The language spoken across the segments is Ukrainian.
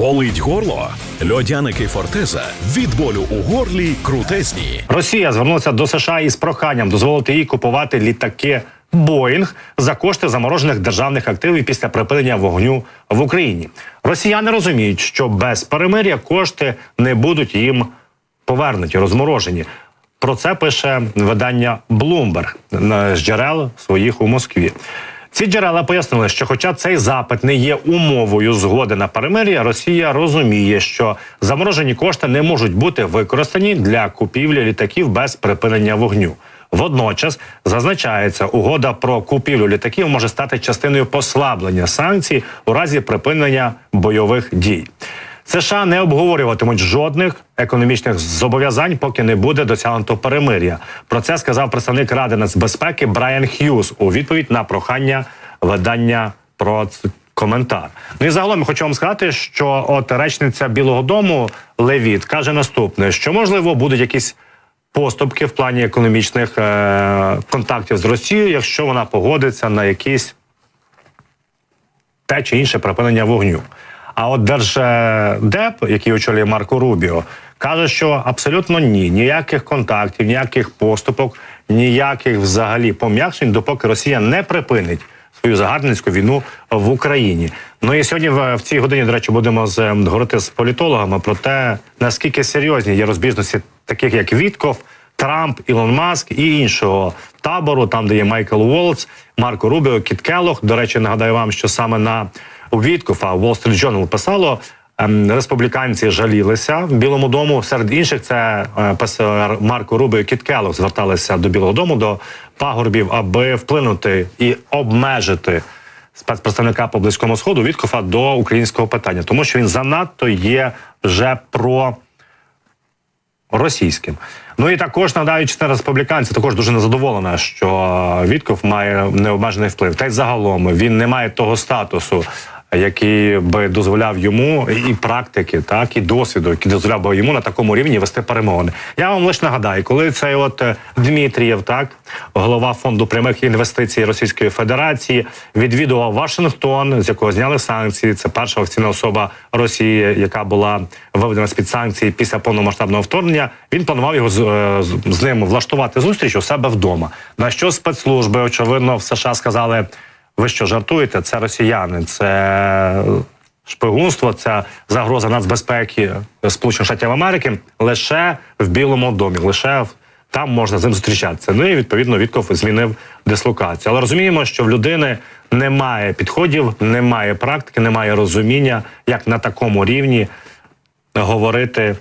Болить горло? Льодяники Фортеза від болю у горлі крутезні. Росія звернулася до США із проханням дозволити їй купувати літаки Боїнг за кошти заморожених державних активів після припинення вогню в Україні. Росіяни розуміють, що без перемир'я кошти не будуть їм повернуті, розморожені. Про це пише видання Bloomberg на- з джерел своїх у Москві. Ці джерела пояснили, що, хоча цей запит не є умовою згоди на перемир'я, Росія розуміє, що заморожені кошти не можуть бути використані для купівлі літаків без припинення вогню. Водночас зазначається, угода про купівлю літаків може стати частиною послаблення санкцій у разі припинення бойових дій. США не обговорюватимуть жодних економічних зобов'язань, поки не буде досягнуто перемир'я. Про це сказав представник Ради нацбезпеки Брайан Х'юз у відповідь на прохання видання про коментар. Ну і загалом хочу вам сказати, що от речниця Білого Дому Левіт каже наступне: що можливо будуть якісь поступки в плані економічних е- контактів з Росією, якщо вона погодиться на якісь те чи інше припинення вогню. А от держдеп, який очолює Марко Рубіо, каже, що абсолютно ні, ніяких контактів, ніяких поступок, ніяких взагалі пом'якшень, допоки Росія не припинить свою загарбницьку війну в Україні. Ну і сьогодні в, в цій годині, до речі, будемо з ем, говорити з політологами про те, наскільки серйозні є розбіжності, таких як Вітков. Трамп, Ілон Маск і іншого табору, там де є Майкл Уолтс, Марко Рубіо, Кіт Келлог. До речі, нагадаю вам, що саме на Віткофа Wall Street Journal писало. ем, Республіканці жалілися в Білому дому. Серед інших це е, ПСР Марко Рубіо і Кіт Келлог зверталися до Білого дому до пагорбів, аби вплинути і обмежити спецпредставника по близькому сходу Віткофа до українського питання, тому що він занадто є вже про російським. Ну і також нагадаю, частина республіканців також дуже незадоволена, що Вітков має необмежений вплив. Та й загалом він не має того статусу, який би дозволяв йому і практики, так і досвіду, який дозволяв би йому на такому рівні вести перемовини. Я вам лише нагадаю, коли цей от е, Дмитрієв, так голова фонду прямих інвестицій Російської Федерації, відвідував Вашингтон, з якого зняли санкції. Це перша офіційна особа Росії, яка була виведена з під санкцій після повномасштабного вторгнення. Він планував його з, е, з- з ним влаштувати зустріч у себе вдома. На що спецслужби очевидно в США сказали: ви що жартуєте? Це росіяни, це шпигунство, це загроза нацбезпеки Сполучених Штатів Америки лише в Білому домі, лише там можна з ним зустрічатися. Ну і відповідно Вітков змінив дислокацію. Але розуміємо, що в людини немає підходів, немає практики, немає розуміння, як на такому рівні говорити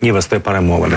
і вести перемовини.